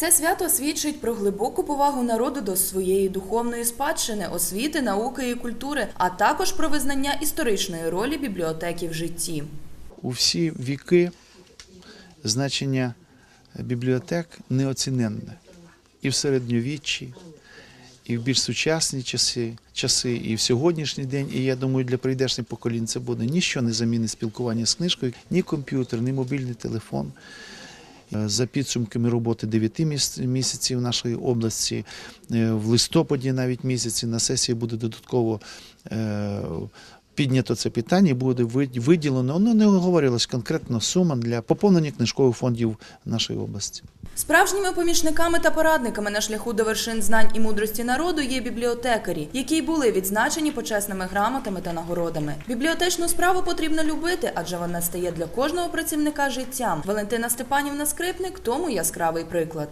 Це свято свідчить про глибоку повагу народу до своєї духовної спадщини, освіти, науки і культури, а також про визнання історичної ролі бібліотеки в житті. У всі віки значення бібліотек неоціненне. І в середньовіччі, і в більш сучасні часи, часи, і в сьогоднішній день. І я думаю, для прийдешніх поколінь це буде ніщо не замінить спілкування з книжкою, ні комп'ютер, ні мобільний телефон. Е, За підсумками роботи 9 міс- місяців нашої області, е, в листопаді навіть місяці на сесії буде додатково е, піднято це питання, і буде виділено, ну не говорилось конкретно сума для поповнення книжкових фондів нашої області. Справжніми помічниками та порадниками на шляху до вершин знань і мудрості народу є бібліотекарі, які й були відзначені почесними грамотами та нагородами. Бібліотечну справу потрібно любити, адже вона стає для кожного працівника життям. Валентина Степанівна Скрипник тому яскравий приклад.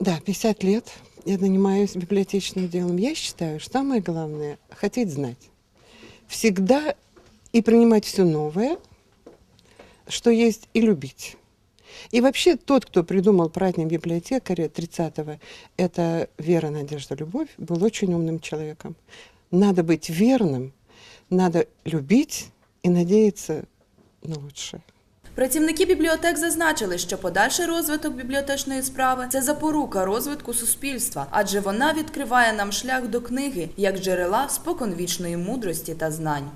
Да, 50 лет я занимаюсь библиотечным делом. Я считаю, что самое главное – хотеть знать Всегда и принимать все новое, что есть, и любить. И вообще тот, кто придумал праздник библиотекаря 30-го, это Вера, Надежда, Любовь, был очень умным человеком. Надо быть верным, надо любить и надеяться на лучшее. Працівники бібліотек зазначили, що подальший розвиток бібліотечної справи це запорука розвитку суспільства, адже вона відкриває нам шлях до книги як джерела споконвічної мудрості та знань.